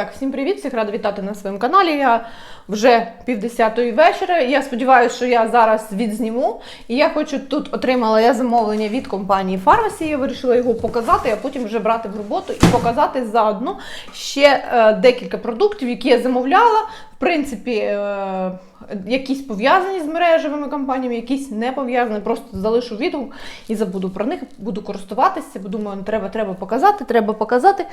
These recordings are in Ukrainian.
Так, всім привіт, всіх рада вітати на своєму каналі. Я вже півдесятої вечора. Я сподіваюся, що я зараз відзніму. І я хочу тут отримала я замовлення від компанії Pharmacy. Я вирішила його показати, а потім вже брати в роботу і показати заодно ще е, декілька продуктів, які я замовляла. В принципі, е, якісь пов'язані з мережевими компаніями, якісь не пов'язані. Просто залишу відгук і забуду про них, буду користуватися, бо думаю, треба, треба показати, треба показати.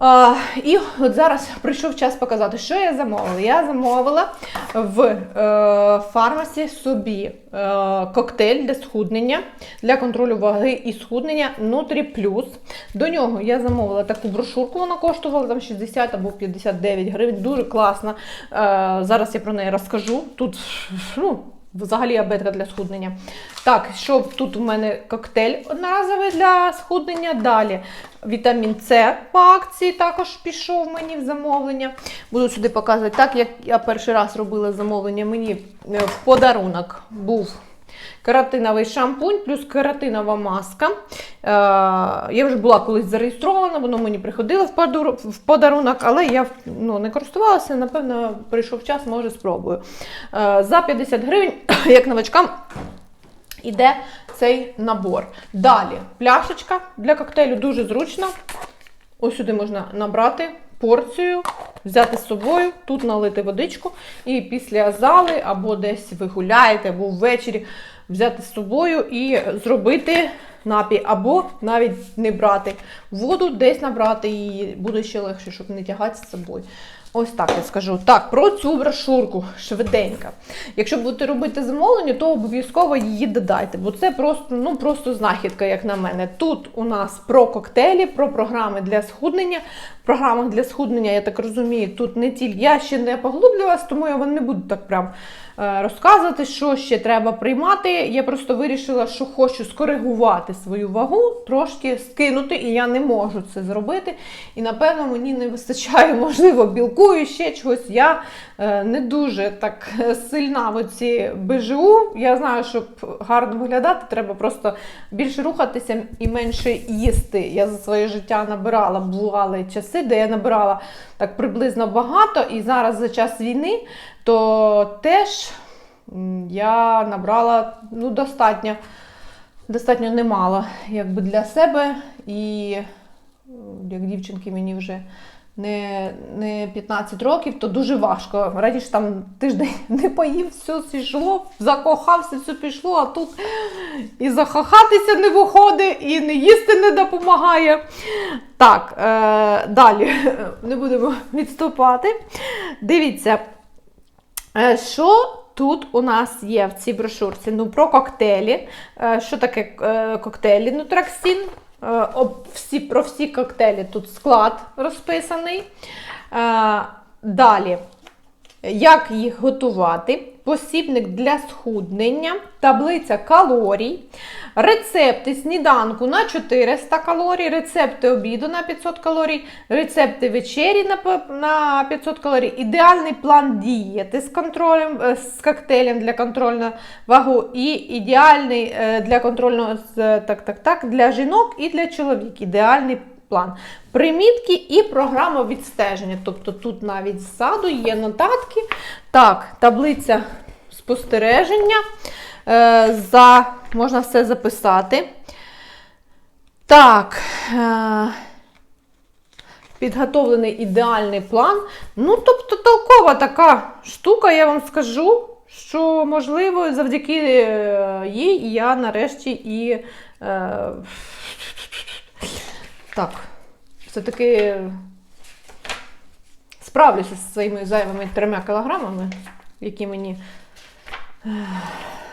А, і от зараз прийшов час показати, що я замовила. Я замовила в е, фармасі собі е, коктейль для схуднення, для контролю ваги і схуднення Nutri Plus. До нього я замовила таку брошурку, вона коштувала там 60 або 59 гривень. Дуже класна. Е, зараз я про неї розкажу. Тут ну, Взагалі абетка для схуднення. Так, що тут у мене коктейль одноразовий для схуднення. Далі вітамін С по акції також пішов мені в замовлення. Буду сюди показувати. Так, як я перший раз робила замовлення, мені е, в подарунок був кератиновий шампунь плюс кератинова маска. Е, я вже була колись зареєстрована, воно мені приходило в подарунок, але я ну, не користувалася. Напевно, прийшов час, може спробую. Е, за 50 гривень, як новачкам, іде цей набор. Далі пляшечка для коктейлю дуже зручна. Ось сюди можна набрати порцію, взяти з собою, тут налити водичку, і після зали або десь ви гуляєте, або ввечері взяти з собою і зробити напій, або навіть не брати воду, десь набрати її, буде ще легше, щоб не тягати з собою. Ось так я скажу. Так, про цю брошурку швиденько. Якщо будете робити замовлення, то обов'язково її додайте, бо це просто, ну, просто знахідка, як на мене. Тут у нас про коктейлі, про програми для схуднення. В програмах для схуднення, я так розумію, тут не тільки я ще не поглублювалась, тому я не буду так прям розказувати, що ще треба приймати. Я просто вирішила, що хочу скоригувати свою вагу, трошки скинути, і я не можу це зробити. І напевно мені не вистачає, можливо, білку і ще чогось. Я е, не дуже так е, сильна в оці БЖУ. Я знаю, щоб гарно виглядати, треба просто більше рухатися і менше їсти. Я за своє життя набирала, бували часи, де я набирала так приблизно багато, і зараз за час війни, то теж я набрала ну, достатньо, достатньо немало якби для себе. І як дівчинки мені вже не, не 15 років, то дуже важко. Раніше там тиждень не поїв, все зійшло, закохався, все пішло, а тут і захохатися не виходить, і не їсти не допомагає. Так, е, далі не будемо відступати. Дивіться, що тут у нас є в цій брошурці? Ну, про коктейлі. Е, що таке е, коктейлі? Е, всі, про всі коктейлі тут склад розписаний. Е, далі. Як їх готувати? Посібник для схуднення, таблиця калорій, рецепти сніданку на 400 калорій, рецепти обіду на 500 калорій, рецепти вечері на 500 калорій, ідеальний план дієти з контролем, е, з коктейлем для контрольного вагу і ідеальний е, для контрольного так, так, так, для жінок і для чоловіків. Ідеальний план. Примітки і програма відстеження. Тобто тут навіть ззаду є нотатки. Так, таблиця спостереження. Е, за, можна все записати. Так. Е, підготовлений ідеальний план. Ну, тобто, толкова така штука, я вам скажу, що, можливо, завдяки е, їй я нарешті і. Так, все-таки справлюся зі своїми зайвими трьома кілограмами, які мені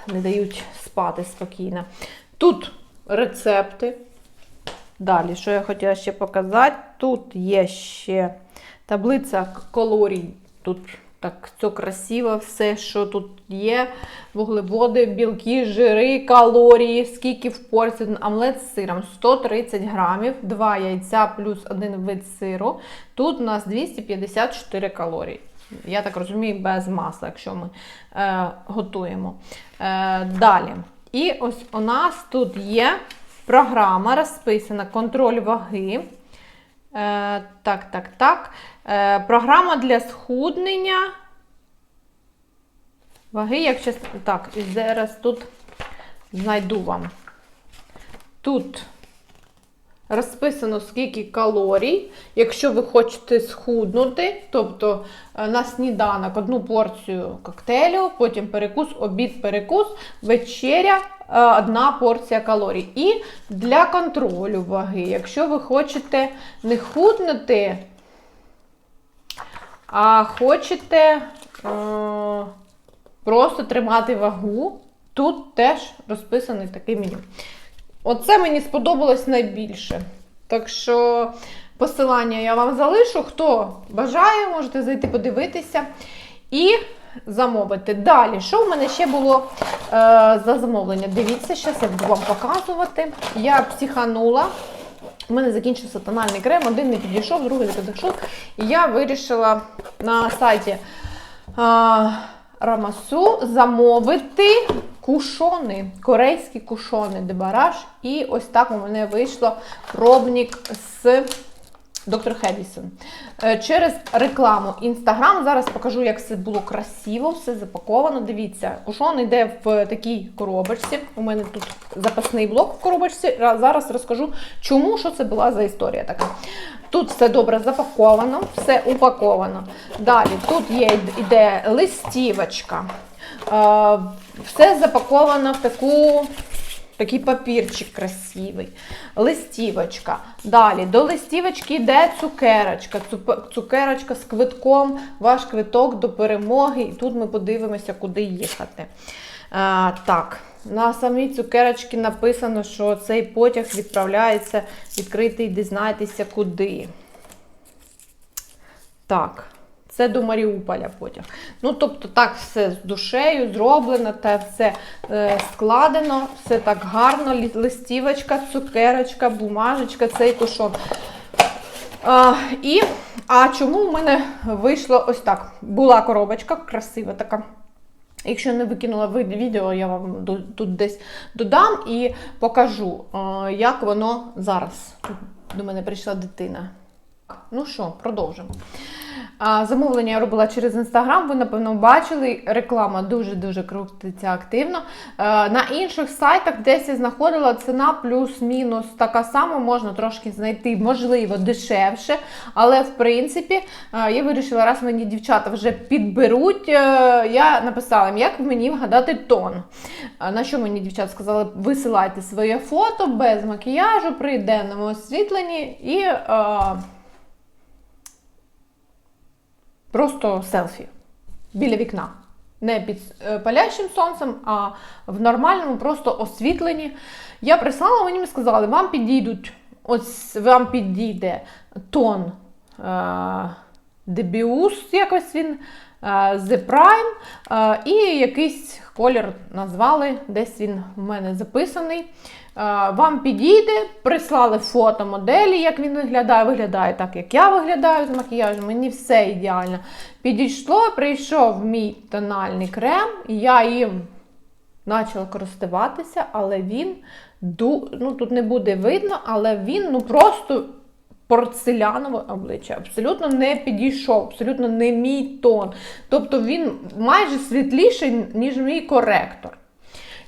не дають спати спокійно. Тут рецепти. Далі, що я хотіла ще показати, тут є ще таблиця калорій. Тут так все красиво, все, що тут є. Вуглеводи, білки, жири, калорії, скільки в порції. Омлет з сиром 130 грамів, 2 яйця плюс один вид сиру. Тут у нас 254 калорії. Я так розумію, без масла, якщо ми е, готуємо. Е, далі. І ось у нас тут є програма розписана контроль ваги. Е, так, так, так. Е, програма для схуднення. Ваги, як часто. Так, і зараз тут знайду вам. Тут розписано, скільки калорій. Якщо ви хочете схуднути, тобто е, на сніданок одну порцію коктейлю, потім перекус, обід, перекус, вечеря, е, одна порція калорій. І для контролю ваги, якщо ви хочете не худнути, а хочете е, просто тримати вагу, тут теж розписаний такий меню. Оце мені сподобалось найбільше. Так що посилання я вам залишу. Хто бажає, можете зайти подивитися і замовити. Далі, що в мене ще було е, за замовлення? Дивіться, зараз я буду вам показувати. Я психанула. У мене закінчився тональний крем, один не підійшов, другий не підійшов. І я вирішила на сайті а, Рамасу замовити кушони, корейські кушони дебараш. І ось так у мене вийшло пробник з Доктор Хедісон. Е, Через рекламу Інстаграм. Зараз покажу, як все було красиво, все запаковано. Дивіться, кушон йде в такій коробочці. У мене тут запасний блок в коробочці. Зараз розкажу, чому, що це була за історія така. Тут все добре запаковано, все упаковано. Далі тут є іде листівочка. Е, Все запаковано в таку Такий папірчик красивий, листівочка. Далі до листівочки йде цукерочка. Цукерочка з квитком, ваш квиток до перемоги. І тут ми подивимося, куди їхати. А, так, на самій цукерочці написано, що цей потяг відправляється відкритий, дізнайтеся куди. Так, це до Маріуполя потяг. Ну, тобто, так все з душею зроблено, та все е, складено, все так гарно. Листівочка, цукерочка, бумажечка, цей кушон. А, і, а чому в мене вийшло ось так? Була коробочка, красива така. Якщо не викинула відео, я вам тут десь додам і покажу, е, як воно зараз. До мене прийшла дитина. Ну що, продовжимо. Замовлення я робила через інстаграм. Ви, напевно, бачили. Реклама дуже-дуже крутиться активно. Е, На інших сайтах, десь я знаходила ціна плюс-мінус така сама, можна трошки знайти, можливо, дешевше. Але в принципі, е, я вирішила, раз мені дівчата вже підберуть, е, я написала їм, як мені вгадати тон. На що мені дівчата сказали, висилайте своє фото без макіяжу при денному освітленні і. е, Просто селфі біля вікна. Не під е, палящим сонцем, а в нормальному просто освітленні. Я прислала, мені сказали, вам підійдуть, ось вам підійде тон е, дебіус, якось він, The Prime, е, і якийсь колір назвали, десь він в мене записаний. Е, Вам підійде, прислали фото моделі, як він виглядає. Виглядає так, як я виглядаю з макіяжем. Мені все ідеально. Підійшло, прийшов мій тональний крем, я їм почала користуватися, але він ну тут не буде видно, але він ну просто порцелянове обличчя. Абсолютно не підійшов, абсолютно не мій тон. Тобто він майже світліший, ніж мій коректор.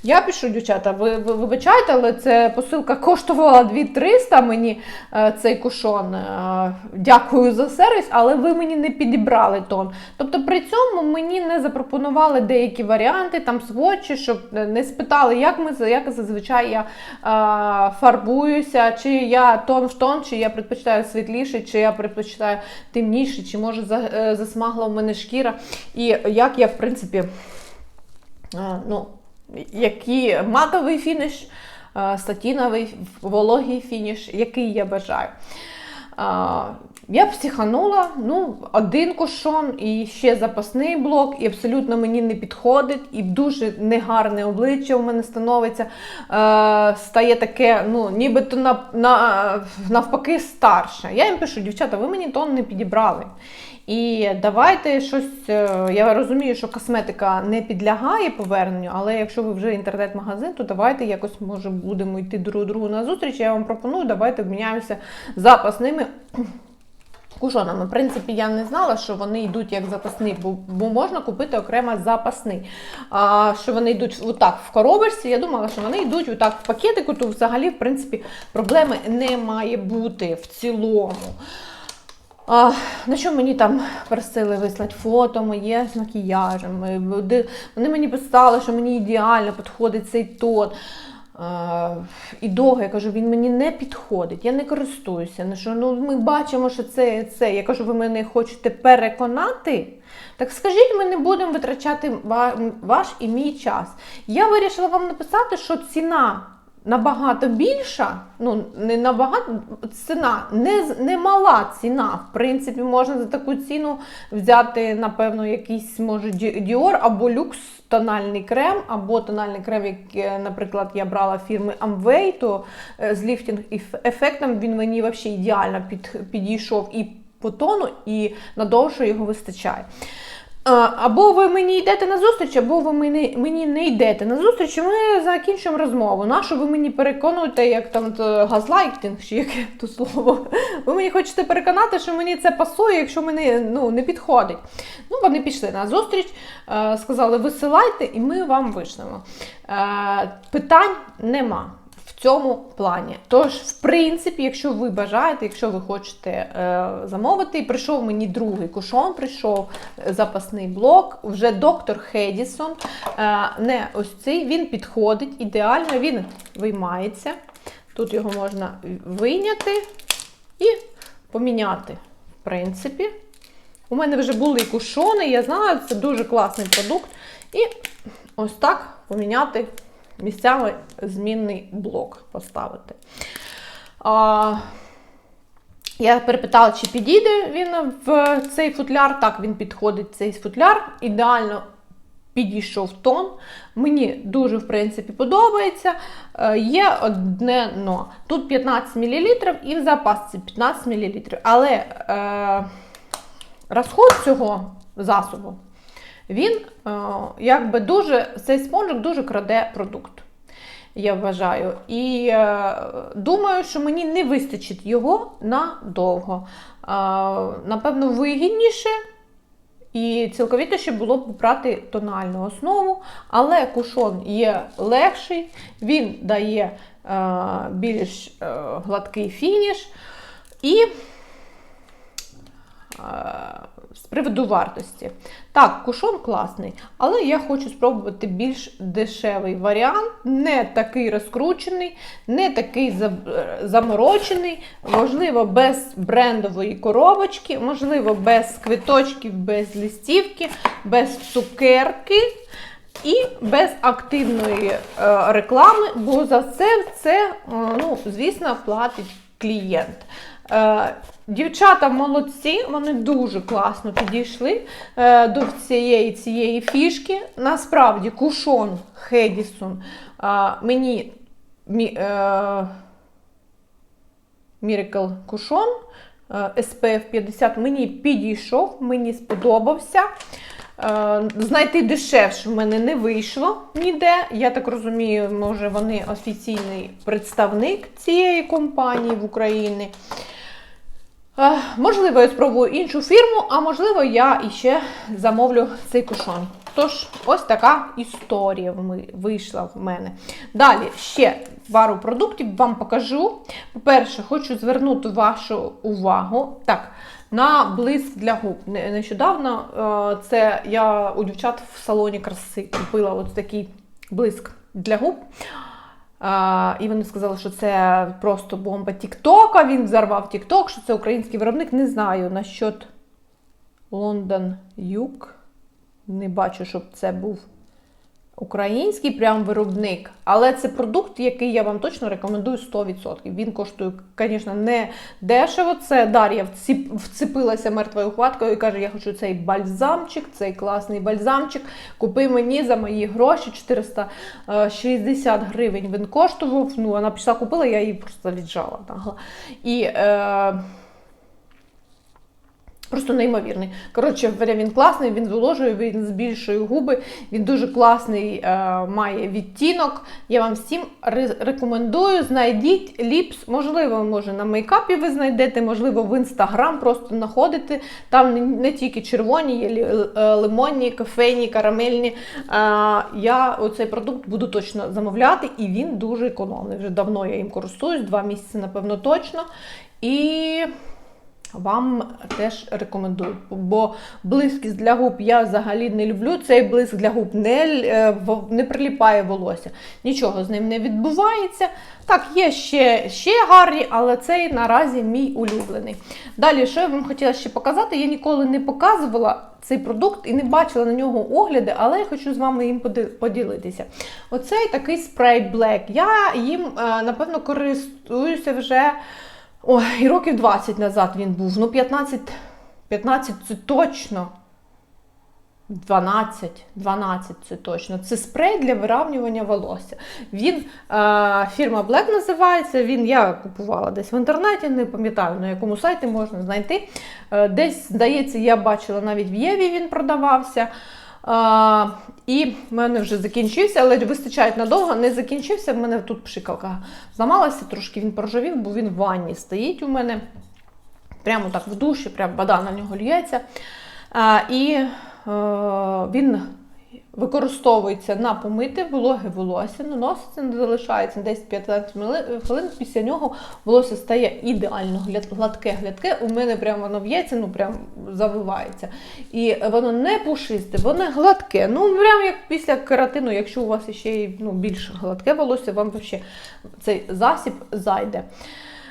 Я пишу, дівчата, ви, ви вибачайте, але це посилка коштувала 2300 мені е, цей кушон. Е, дякую за сервіс, але ви мені не підібрали тон. Тобто при цьому мені не запропонували деякі варіанти, там сводчі, щоб не спитали, як ми як зазвичай я е, фарбуюся, чи я тон в тон, чи я предпочитаю світліший, чи я предпочитаю темніший, чи може е, засмагла в мене шкіра. І як я, в принципі, е, ну який матовий фініш, е, сатіновий, вологий фініш, який я бажаю. А, Я психанула, ну, один кушон і ще запасний блок, і абсолютно мені не підходить, і дуже негарне обличчя у мене становиться. Е, стає таке, ну, нібито на, на, навпаки старше. Я їм пишу, дівчата, ви мені тон не підібрали. І давайте щось. е, Я розумію, що косметика не підлягає поверненню, але якщо ви вже інтернет-магазин, то давайте якось може будемо йти друг другу на зустріч. Я вам пропоную, давайте обміняємося запасними кушонами. В принципі, я не знала, що вони йдуть як запасний, бо, бо можна купити окремо запасний. А що вони йдуть отак в коробочці, я думала, що вони йдуть отак в пакетику, то взагалі, в принципі, проблеми не має бути в цілому. А, на що мені там просили вислати фото моє з макіяжем. Вони мені писали, що мені ідеально підходить цей тон. І довго я кажу, він мені не підходить, я не користуюся. Ну, ну, ми бачимо, що це це. Я кажу, ви мене хочете переконати. Так скажіть, ми не будемо витрачати ваш і мій час. Я вирішила вам написати, що ціна набагато більша, ну не набагато ціна, не, не мала ціна. В принципі, можна за таку ціну взяти, напевно, якийсь може Dior або люкс тональний крем, або тональний крем, який, наприклад, я брала фірми Amway, то е, з ліфтінг еф- ефектом він мені взагалі ідеально під, підійшов і по тону, і надовше його вистачає. Або ви мені йдете на зустріч, або ви мені, мені не йдете на зустріч, ми закінчимо розмову. Нащо ви мені переконуєте, як там то, газлайтинг, чи яке то слово? Ви мені хочете переконати, що мені це пасує, якщо мені ну, не підходить. Ну, вони пішли на зустріч, е, сказали, висилайте, і ми вам вишлемо. Е, питань нема. В цьому плані. Тож, в принципі, якщо ви бажаєте, якщо ви хочете е, замовити, прийшов мені другий кушон, прийшов е, запасний блок, вже доктор Хедісон. Е, не ось цей, він підходить ідеально, він виймається. Тут його можна вийняти і поміняти. В принципі, у мене вже були кушони, я знаю, це дуже класний продукт. І ось так поміняти місцями змінний блок поставити. А, я перепитала, чи підійде він в цей футляр. Так, він підходить цей футляр. Ідеально підійшов тон. Мені дуже, в принципі, подобається. Е, Є одне но. Тут 15 мл і в запасці 15 мл. Але е, розход цього засобу він е, якби дуже цей спонжик дуже краде продукт. Я вважаю. І е, думаю, що мені не вистачить його надовго. Е, напевно, вигідніше і цілковітіше було б брати тональну основу, але кушон є легший, він дає е, більш е, гладкий фініш. І е, приводу вартості. Так, кушон класний, але я хочу спробувати більш дешевий варіант, не такий розкручений, не такий е, заморочений, можливо, без брендової коробочки, можливо, без квиточків, без листівки, без цукерки. І без активної е, реклами, бо за це це, е, ну, звісно, платить клієнт. Дівчата молодці, вони дуже класно підійшли е, до цієї цієї фішки. Насправді, кушон Хедісон е, мені мі, е, Miracle Кушон е, SPF 50 мені підійшов, мені сподобався. Е, Знайти дешевше в мене не вийшло ніде. Я так розумію, може вони офіційний представник цієї компанії в Україні. Можливо, я спробую іншу фірму, а можливо, я іще замовлю цей кушон. Тож, ось така історія вийшла в мене. Далі ще пару продуктів вам покажу. По-перше, хочу звернути вашу увагу. Так, на блиск для губ. Нещодавно е, це я у дівчат в салоні краси купила ось такий блиск для губ. А, і вони сказали, що це просто бомба Тіктока. Він взорвав Тікток, що це український виробник. Не знаю насчет Лондон Юг. Не бачу, щоб це був Український прям виробник, але це продукт, який я вам точно рекомендую 100%. Він коштує, звісно, не дешево. Це Дар'я вцепилася мертвою хваткою і каже: Я хочу цей бальзамчик, цей класний бальзамчик. Купи мені за мої гроші 460 гривень. Він коштував. Ну, вона пішла купила, я її просто віджала. І е, Просто неймовірний. Коротше, він класний, він зволожує, він збільшує губи, він дуже класний, е, має відтінок. Я вам всім рекомендую. Знайдіть ліпс. Можливо, може на мейкапі ви знайдете, можливо, в інстаграм просто знаходите. Там не, тільки червоні, є е, лимонні, кофейні, карамельні. Е, я оцей продукт буду точно замовляти, і він дуже економний. Вже давно я їм користуюсь, два місяці, напевно, точно. І вам теж рекомендую, бо блискість для губ я взагалі не люблю. Цей блиск для губ не, е, не приліпає волосся. Нічого з ним не відбувається. Так, є ще, ще гарні, але цей наразі мій улюблений. Далі, що я вам хотіла ще показати, я ніколи не показувала цей продукт і не бачила на нього огляди, але я хочу з вами їм поділитися. Оцей такий спрей Black. Я їм, е, напевно, користуюся вже. Ой, і років 20 назад він був. Ну, 15, 15 це точно. 12, 12 це точно. Це спрей для виравнювання волосся. Він е, фірма Black називається. Він я купувала десь в інтернеті, не пам'ятаю на якому сайті можна знайти. Е, десь, здається, я бачила навіть в Єві він продавався. А, і в мене вже закінчився, але вистачає надовго, не закінчився. В мене тут пшикалка зламалася, трошки він проживів, бо він в ванні стоїть у мене. Прямо так в душі, прям вода на нього лється. А, і е, він використовується на помите вологе волосся, наноситься, не залишається десь 15 хвилин. Після нього волосся стає ідеально гладке-гладке. У мене прямо воно в'ється, ну прям завивається. І воно не пушисте, воно гладке. Ну, прям як після кератину, якщо у вас ще ну, більш гладке волосся, вам взагалі цей засіб зайде.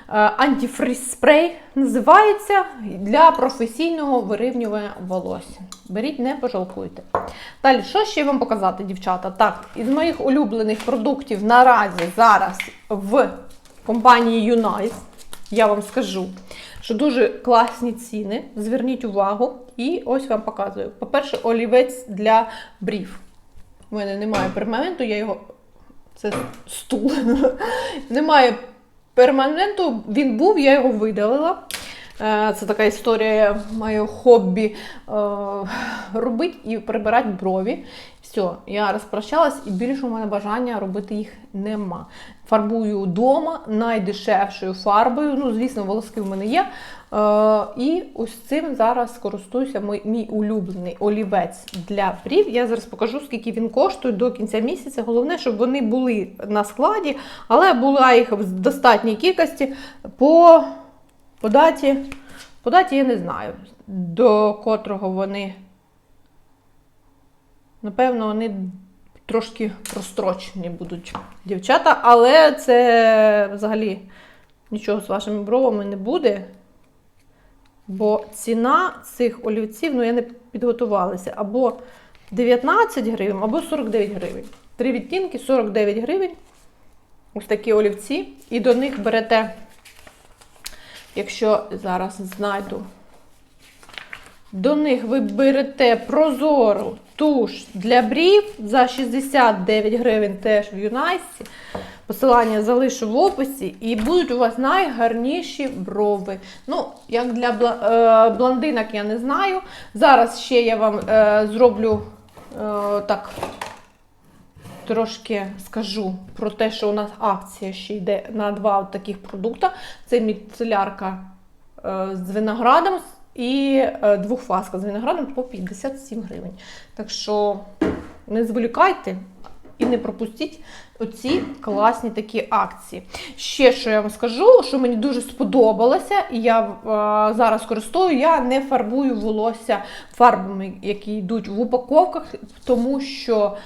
Е, Антифриз спрей називається для професійного вирівнювання волосся. Беріть, не пожалкуйте. Далі, що ще вам показати, дівчата? Так, із моїх улюблених продуктів наразі зараз в компанії Unice, я вам скажу, що дуже класні ціни. Зверніть увагу. І ось вам показую. По-перше, олівець для брів. У мене немає перманенту, я його. Це стул. Немає перманенту, він був, я його видалила. Е, Це така історія моє хобі е, робити і прибирати брові. Все, я розпрощалась і більше у мене бажання робити їх нема. Фарбую вдома найдешевшою фарбою. Ну, звісно, волоски в мене є. Е, і ось цим зараз користуюся мій, мій улюблений олівець для брів. Я зараз покажу, скільки він коштує до кінця місяця. Головне, щоб вони були на складі, але була їх в достатній кількості. По, по, даті, по даті я не знаю, до котрого вони. Напевно, вони трошки прострочені будуть дівчата, але це взагалі нічого з вашими бровами не буде. Бо ціна цих олівців, ну я не підготувалася, або 19 гривень, або 49 гривень. Три відтінки 49 гривень. Ось такі олівці. І до них берете, якщо зараз знайду, до них ви берете прозору туш для брів за 69 гривень теж в Юнайсі. Посилання залишу в описі, і будуть у вас найгарніші брови. Ну, як для е, блондинок, я не знаю. Зараз ще я вам е, зроблю е, так. Трошки скажу про те, що у нас акція ще йде на два таких продукти. Це міцелярка е, з виноградом і е, двохфаска з виноградом по 57 гривень. Так що не зволікайте і не пропустіть оці класні такі акції. Ще що я вам скажу, що мені дуже сподобалося, і я е, зараз користую, я не фарбую волосся фарбами, які йдуть в упаковках, тому що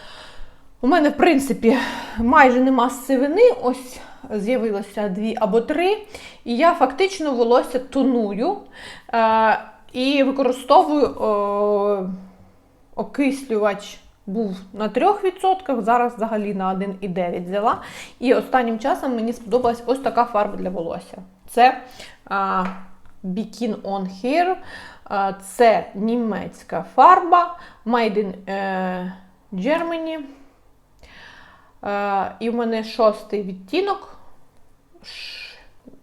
у мене, в принципі, майже нема сивини, ось з'явилося дві або три. І я фактично волосся тоную і використовую е, окислювач був на 3%, зараз взагалі на 1,9 взяла. І останнім часом мені сподобалась ось така фарба для волосся. Це а, Bikini On Hair. А, Це німецька фарба Made in е, Germany. Е, і в мене шостий відтінок,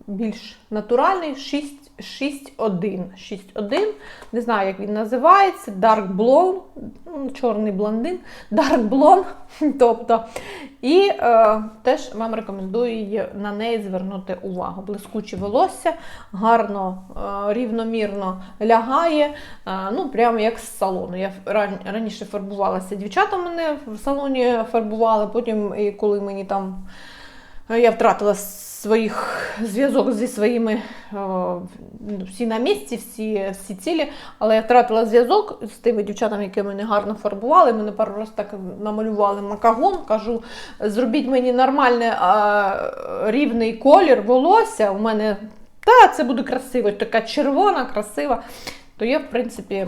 більш натуральний, 6 6-1. 6-1. Не знаю, як він називається. Dark Blonde, ну, чорний блондин, Dark Blonde. Тобто, і е, теж вам рекомендую на неї звернути увагу. Блискуче волосся, гарно, е, рівномірно лягає. Е, ну, прямо як з салону. Я ран- раніше фарбувалася. Дівчата мене в салоні фарбували, потім, коли мені там. Е, Я втратила своїх зв'язок зі своїми е, всі на місці, всі, всі цілі, але я втратила зв'язок з тими дівчатами, які мене гарно фарбували. Мене пару разів так намалювали макагон. Кажу, зробіть мені нормальний рівний колір волосся. У мене та це буде красиво, така червона, красива. То я, в принципі,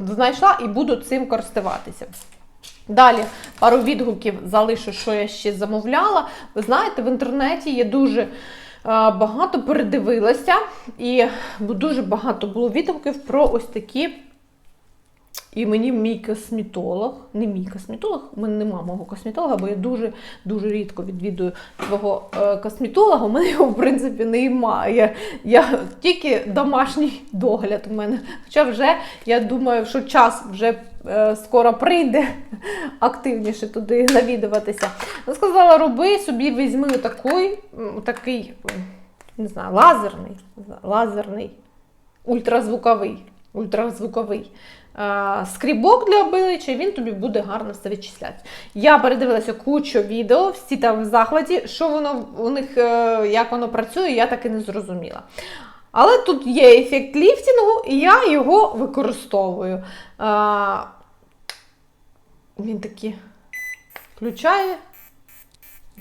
знайшла і буду цим користуватися. Далі пару відгуків залишу, що я ще замовляла. Ви знаєте, в інтернеті є дуже е, багато передивилася, і дуже багато було відгуків про ось такі. І мені мій косметолог, не мій косметолог, у мене нема мого косметолога, бо я дуже дуже рідко відвідую свого е, косметолога. У мене його, в принципі, немає. Я, тільки домашній догляд у мене. Хоча вже я думаю, що час вже скоро прийде активніше туди навідуватися. Вона сказала, роби собі, візьми такий, м, такий, не знаю, лазерний, лазерний, ультразвуковий. Ультразвуковий е, скрібок для обличчя, він тобі буде гарно все відчисляти. Я передивилася кучу відео, всі там в захваті, що воно у них, е, як воно працює, я так і не зрозуміла. Але тут є ефект ліфтінгу, і я його використовую. Е, він такі включає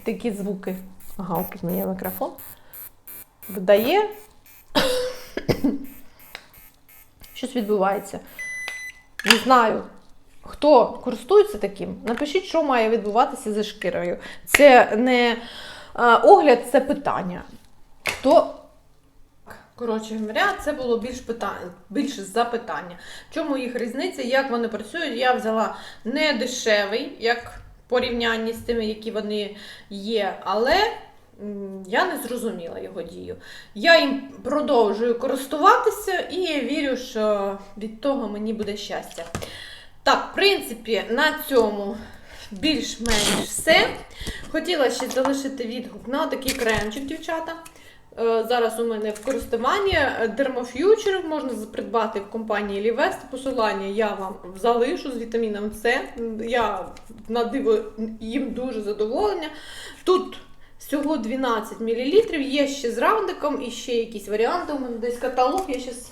такі звуки. Ага, от тут мені мікрофон. Видає. Щось відбувається. Не знаю, хто користується таким. Напишіть, що має відбуватися зі шкірою. Це не а, огляд, це питання. Хто Коротше говоря, це було більш питання, більше запитання. Чому їх різниця, як вони працюють? Я взяла не дешевий, як порівнянні з тими, які вони є, але я не зрозуміла його дію. Я їм продовжую користуватися і вірю, що від того мені буде щастя. Так, в принципі, на цьому більш-менш все. Хотіла ще залишити відгук на такий кремчик, дівчата. Е, Зараз у мене в користуванні Dermofuture можна придбати в компанії Livest. Посилання я вам залишу з вітаміном С. Я на диво їм дуже задоволення. Тут всього 12 мл, є ще з раундиком і ще якісь варіанти. У мене десь каталог, я зараз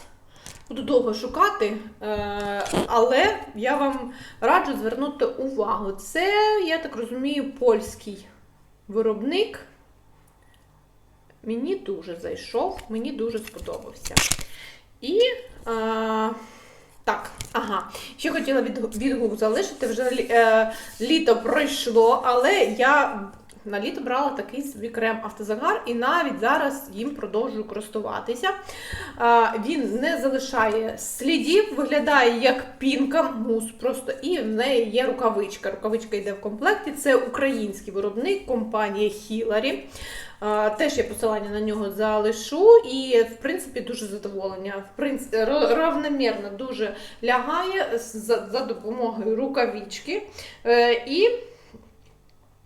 буду довго шукати. Е, Але я вам раджу звернути увагу. Це, я так розумію, польський виробник. Мені дуже зайшов, мені дуже сподобався. І е, так, ага. Ще хотіла відгук залишити. Вже е, літо пройшло, але я на літо брала такий собі крем автозагар і навіть зараз їм продовжую користуватися. Він не залишає слідів, виглядає як пінка, мус просто, і в неї є рукавичка. Рукавичка йде в комплекті. Це український виробник, компанія Хіларі. Теж я посилання на нього залишу, і в принципі дуже задоволення. В принципі, равномірно дуже лягає за, за допомогою рукавички. Е, і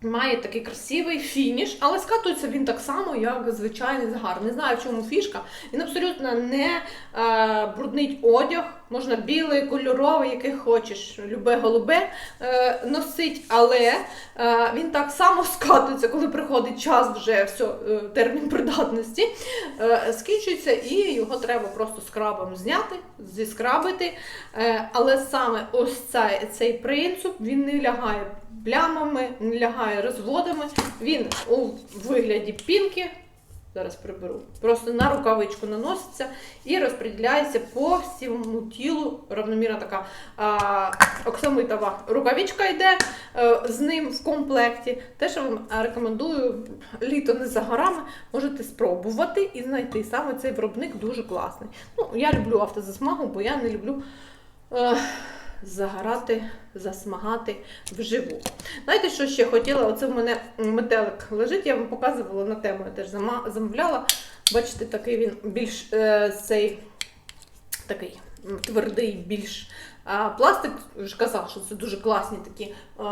має такий красивий фініш, але скатується він так само, як звичайний загар. Не знаю, в чому фішка. Він абсолютно не е, бруднить одяг, можна білий, кольоровий, який хочеш, любе голубе е, носить, але е, він так само скатується, коли приходить час вже все, е, термін придатності, е, скінчується і його треба просто скрабом зняти, зіскрабити. Е, але саме ось цей, цей принцип він не лягає плямами, не лягає розводами. Він у вигляді пінки Зараз приберу. Просто на рукавичку наноситься і розподіляється по всьому тілу. Равномірна така а, оксамитова рукавичка йде е, з ним в комплекті. Те, що вам рекомендую, літо не за горами, можете спробувати і знайти. Саме цей виробник дуже класний. Ну, я люблю автозасмагу, бо я не люблю. Е, Загорати, засмагати вживу. Знаєте, що ще хотіла? Оце в мене метелик лежить, я вам показувала на тему, я теж замовляла. Бачите, такий він більш е, цей такий твердий, більш пластик. Вже казав, що це дуже класні такі е,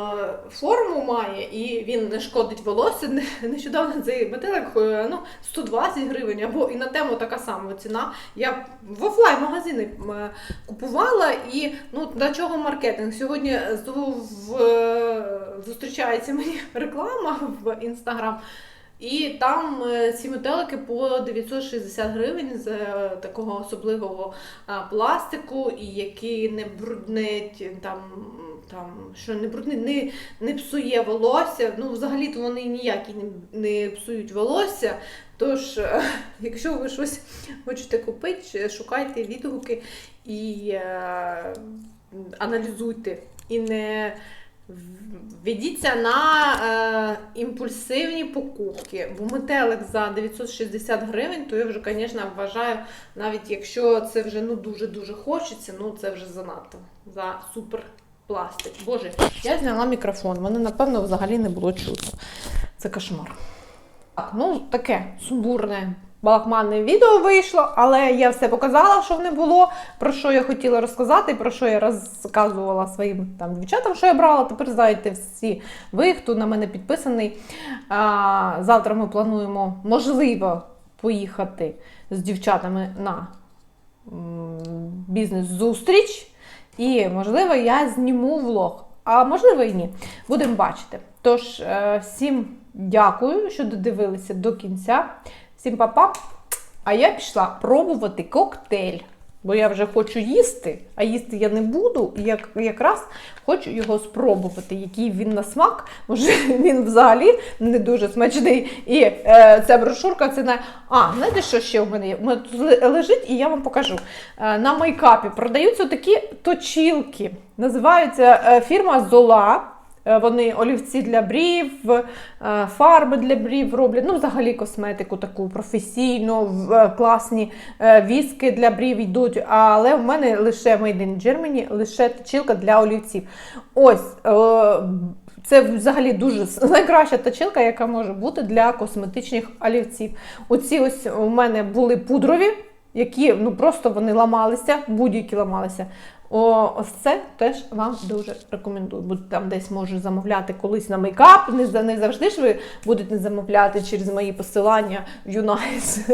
форму має, і він не шкодить волосся. Не- Нещодавно цей метелик е, ну, 120 гривень, або і на тему така сама ціна. Я в офлайн магазини купувала і ну для чого маркетинг? Сьогодні знову е, зустрічається мені реклама в інстаграм. І там е, ці метелики по 960 гривень з е, такого особливого пластику, і який не бруднить там, там що не бруднить, не, не псує волосся. Ну, взагалі-то вони ніякі не, не псують волосся. Тож, е, якщо ви щось хочете купити, шукайте відгуки і е, аналізуйте. І не ведіться на е, імпульсивні покупки. Бо метелик за 960 гривень, то я вже, звісно, вважаю, навіть якщо це вже ну дуже-дуже хочеться, ну це вже занадто за супер пластик. Боже, я зняла мікрофон, мене напевно взагалі не було чутно. Це кошмар. Так, ну таке сумбурне. Балахманне відео вийшло, але я все показала, що не було, про що я хотіла розказати, про що я розказувала своїм там дівчатам, що я брала. Тепер знаєте всі ви, хто на мене підписаний. А, завтра ми плануємо, можливо, поїхати з дівчатами на бізнес-зустріч. І, можливо, я зніму влог. А можливо і ні. Будемо бачити. Тож, е, всім дякую, що додивилися до кінця. Всім па-па. А я пішла пробувати коктейль. Бо я вже хочу їсти, а їсти я не буду. І як, якраз хочу його спробувати, який він на смак. Може, він взагалі не дуже смачний. І е, ця брошурка це не. А, знаєте, що ще в мене є? У мене тут лежить, і я вам покажу. Е, на майкапі продаються такі точілки. Називаються е, фірма Зола. Е, Вони олівці для брів, е, фарби для брів роблять. Ну, взагалі косметику таку професійну, е, класні віски для брів йдуть. Але в мене лише Made in Germany, лише точилка для олівців. Ось. Це взагалі дуже найкраща точилка, яка може бути для косметичних олівців. Оці ось у мене були пудрові, які ну просто вони ламалися, будь-які ламалися. О, ось це теж вам дуже рекомендую. Бо там десь можу замовляти колись на мейкап. Не, за- не завжди ж ви будете замовляти через мої посилання в Юнайс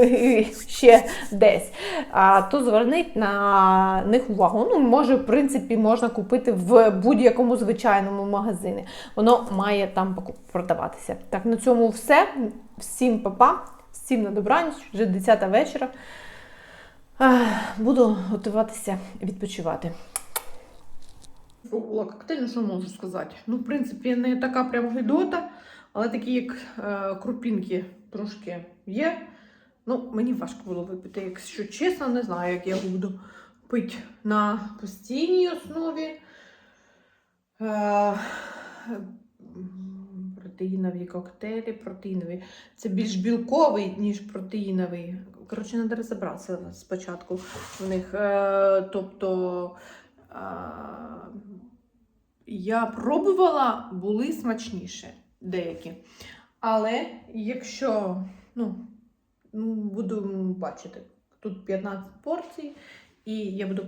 ще десь. А то зверніть на них увагу. Ну, може, в принципі, можна купити в будь-якому звичайному магазині. Воно має там продаватися. Так, на цьому все. Всім па-па, всім на добраніч, вже 10 вечора. Буду готуватися відпочивати. Пробувала коктейль, ну що можу сказати? Ну, в принципі, не така прям гидота, але такі, як е, крупінки трошки є. Ну, мені важко було випити, якщо чесно, не знаю, як я буду пити на постійній основі. Е, протеїнові коктейлі, протеїнові. Це більш білковий, ніж протеїновий. Коротше, треба розібратися спочатку в них. Е, тобто е, я пробувала, були смачніше деякі. Але якщо ну, ну, буду бачити, тут 15 порцій, і я буду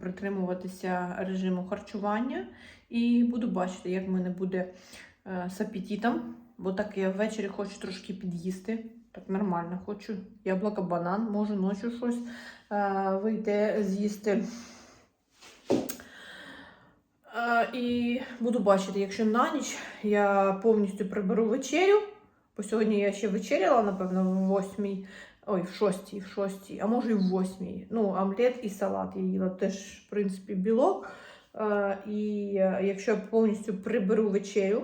притримуватися режиму харчування, і буду бачити, як в мене буде е, з апетитом, бо так я ввечері хочу трошки під'їсти. Так нормально хочу. Яблуко, банан, можу ночі щось е, вийти з'їсти. Е, і буду бачити, якщо на ніч я повністю приберу вечерю, бо сьогодні я ще вечеряла, напевно, в восьмій, ой, в шостій, в шостій, а може і в восьмій. Ну, омлет і салат я їла теж, в принципі, білок. Е, і е, якщо я повністю приберу вечерю,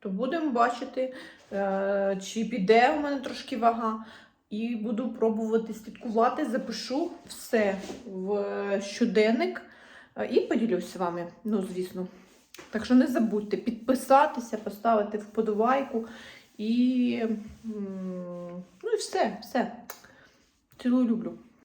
то будемо бачити, чи піде у мене трошки вага. І буду пробувати слідкувати, запишу все в щоденник і поділюсь з вами. Ну, звісно. Так що не забудьте підписатися, поставити вподобайку і. Ну і все, все. Цілую люблю.